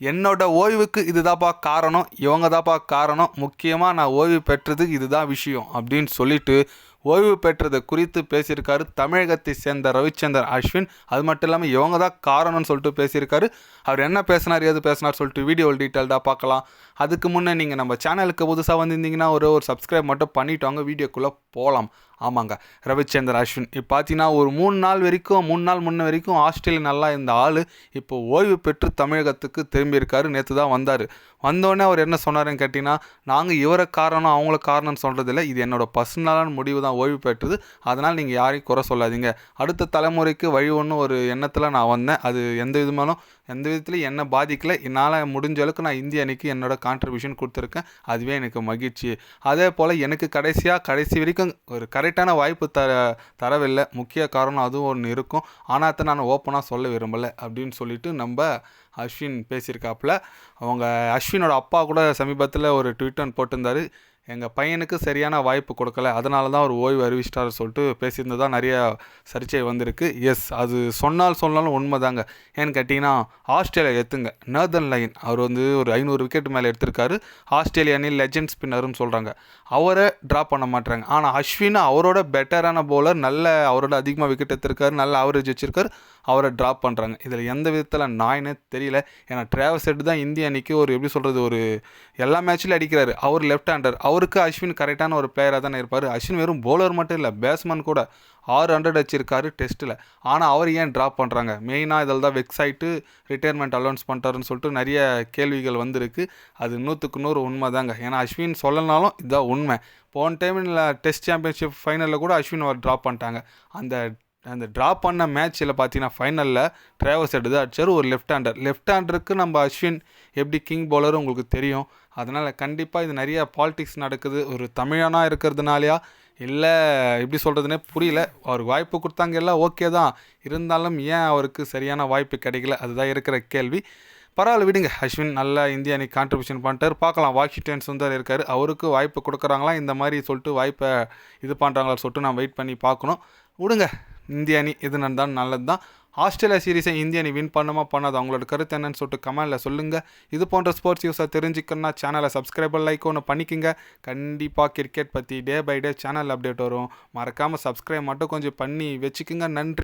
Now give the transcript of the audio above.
என்னோட ஓய்வுக்கு இதுதான்ப்பா காரணம் இவங்க தான்ப்பா காரணம். முக்கியமாக நான் ஓய்வு பெற்றதுக்கு இதுதான் விஷயம் அப்படின்னு சொல்லிட்டு ஓய்வு பெற்றது குறித்து பேசியிருக்காரு தமிழகத்தை சேர்ந்த ரவிச்சந்தர் அஸ்வின். அது மட்டும் இல்லாமல் இவங்க தான் காரணம்னு சொல்லிட்டு பேசியிருக்காரு. அவர் என்ன பேசினார் ஏது பேசினார் சொல்லிட்டு வீடியோவில் டீட்டெயில்டாக பார்க்கலாம். அதுக்கு முன்னே நீங்கள் நம்ம சேனலுக்கு புதுசாக வந்திருந்தீங்கன்னா ஒரு ஒரு சப்ஸ்கிரைப் மட்டும் பண்ணிட்டு வாங்க வீடியோக்குள்ளே போகலாம் ஆமாங்க ரவிச்சந்தர் அஸ்வின். இப்போ பார்த்தீங்கன்னா ஒரு மூணு நாள் வரைக்கும் மூணு நாள் முன்ன வரைக்கும் ஆஸ்திரேலியா நல்லா இருந்த ஆள் இப்போ ஓய்வு பெற்று தமிழகத்துக்கு திரும்பியிருக்காரு நேற்று தான் வந்தார். வந்தோடனே அவர் என்ன சொன்னாருன்னு கேட்டிங்கன்னா நாங்கள் இவரை காரணம் அவங்கள காரணம்னு சொல்கிறதில்ல இது என்னோடய பர்சனலான முடிவு தான் ஓய்வு பெற்றது. அதனால் நீங்கள் யாரையும் குறை சொல்லாதீங்க. அடுத்த தலைமுறைக்கு வழி ஒன்று ஒரு எண்ணத்தில் நான் வந்தேன். அது எந்த விதமாலும் எந்த விதத்துலையும் என்னை பாதிக்கல. என்னால் முடிஞ்ச அளவுக்கு நான் இந்திய அணிக்கு என்னோட கான்ட்ரிபியூஷன் கொடுத்துருக்கேன். அதுவே எனக்கு மகிழ்ச்சி. அதே போல் எனக்கு கடைசியாக கடைசி வரைக்கும் ஒரு கரெக்டான வாய்ப்பு தர தரவில்லை. முக்கிய காரணம் அதுவும் ஒன்று இருக்கும். ஆனால் அதை நான் ஓப்பனாக சொல்ல விரும்பலை அப்படின்னு சொல்லிட்டு நம்ம அஸ்வின் பேசியிருக்காப்புல. அவங்க அஸ்வினோட அப்பா கூட சமீபத்தில் ஒரு ட்விட்டர் போட்டிருந்தார். எங்கள் பையனுக்கு சரியான வாய்ப்பு கொடுக்கல. அதனால தான் ஒரு ஓய்வு அறிவிச்சிட்டார் சொல்லிட்டு பேசியிருந்ததா நிறைய சர்ச்சை வந்திருக்கு. எஸ் அது சொன்னால் சொன்னாலும் உண்மைதாங்க. ஏன்னு கேட்டிங்கன்னா ஆஸ்திரேலியா எத்துங்க நேர்தன் லைன் அவர் வந்து ஒரு ஐநூறு விக்கெட் மேலே எடுத்திருக்காரு. ஆஸ்திரேலிய அணி லெஜண்ட் ஸ்பின்னர்னு சொல்கிறாங்க அவரை ட்ராப் பண்ண மாட்டாங்க ஆனால் அஸ்வின் அவரோட பெட்டரான bowler நல்ல அவரோட அதிகமாக விக்கெட் எடுத்திருக்காரு நல்ல ஆவரேஜ் வச்சுருக்காரு. அவரை ட்ராப் பண்ணுறாங்க இதில் எந்த விதத்தில் நாயினே தெரியல. ஏன்னா ட்ராவஸ் ஹெட் தான் இந்திய அணிக்கு ஒரு எப்படி சொல்கிறது ஒரு எல்லா மேட்ச்லையும் அடிக்கிறாரு. அவர் லெஃப்ட் ஹேண்டர் அவருக்கு அஸ்வின் கரெக்டான ஒரு பிளேயராக தானே இருப்பார். அஸ்வின் வெறும் போலர் மட்டும் இல்லை பேட்ஸ்மேன் கூட ஆறு ஹண்ட்ரட் வச்சிருக்காரு டெஸ்ட்டில் ஆனால் அவர் ஏன் ட்ராப் பண்ணுறாங்க மெயினாக இதில் தான் வெக்ஸ் ஆகிட்டு ரிட்டையர்மெண்ட் அலௌன்ஸ் பண்ணிட்டாருன்னு சொல்லிட்டு நிறைய கேள்விகள் வந்திருக்கு. அது நூற்றுக்கு நூறு உண்மை தாங்க ஏன்னா அஸ்வின் சொல்லனாலும் இதுதான் உண்மை. போன டைமில் டெஸ்ட் சாம்பியன்ஷிப் ஃபைனலில் கூட அஸ்வின் அவர் ட்ராப் பண்ணிட்டாங்க. அந்த அந்த ட்ராப் பண்ண மேட்ச்சில் பார்த்தீங்கன்னா ஃபைனலில் ட்ராவல்ஸ் எடுத்து அடிச்சார் ஒரு லெஃப்ட் ஹேண்டர் லெஃப்ட் ஹேண்டருக்கு நம்ம அஸ்வின் எப்படி கிங் பவுலரும் உங்களுக்கு தெரியும். அதனால் கண்டிப்பாக இது நிறைய பாலிடிக்ஸ் நடக்குது. ஒரு தமிழனாக இருக்கிறதுனாலையா? இல்லை எப்படி சொல்கிறதுனே புரியல. அவருக்கு வாய்ப்பு கொடுத்தாங்க எல்லாம் ஓகே தான். இருந்தாலும் ஏன் அவருக்கு சரியான வாய்ப்பு கிடைக்கல? அதுதான் இருக்கிற கேள்வி. பரவாயில்ல விடுங்க. அஸ்வின் நல்ல இந்திய அணி கான்ட்ரிபியூஷன் பண்ணிட்டார். பார்க்கலாம். வாஷிங்டன் சுந்தர் இருக்கார். அவருக்கு வாய்ப்பு கொடுக்குறாங்களா? இந்த மாதிரி சொல்லிட்டு வாய்ப்பை இது பண்ணுறாங்களா சொல்லிட்டு நான் வெயிட் பண்ணி பார்க்கணும். விடுங்க. இந்திய அணி எது நடந்தாலும் நல்லது தான் ஆஸ்திரேலியா சீரீஸை இந்திய அணி வின் பண்ணுமா பண்ணாது? அவங்களோட கருத்து என்னன்னு சொல்லிட்டு கமெண்டில் சொல்லுங்கள் இது போன்ற ஸ்போர்ட்ஸ் யூஸாக தெரிஞ்சுக்கணும்னா சேனலை சப்ஸ்கிரைபர் லைக் ஒன்று பண்ணிக்கோங்க. கண்டிப்பாக கிரிக்கெட் பற்றி day by day channel update வரும். மறக்காமல் சப்ஸ்கிரைப் மட்டும் கொஞ்சம் பண்ணி வச்சுக்கோங்க. நன்றி.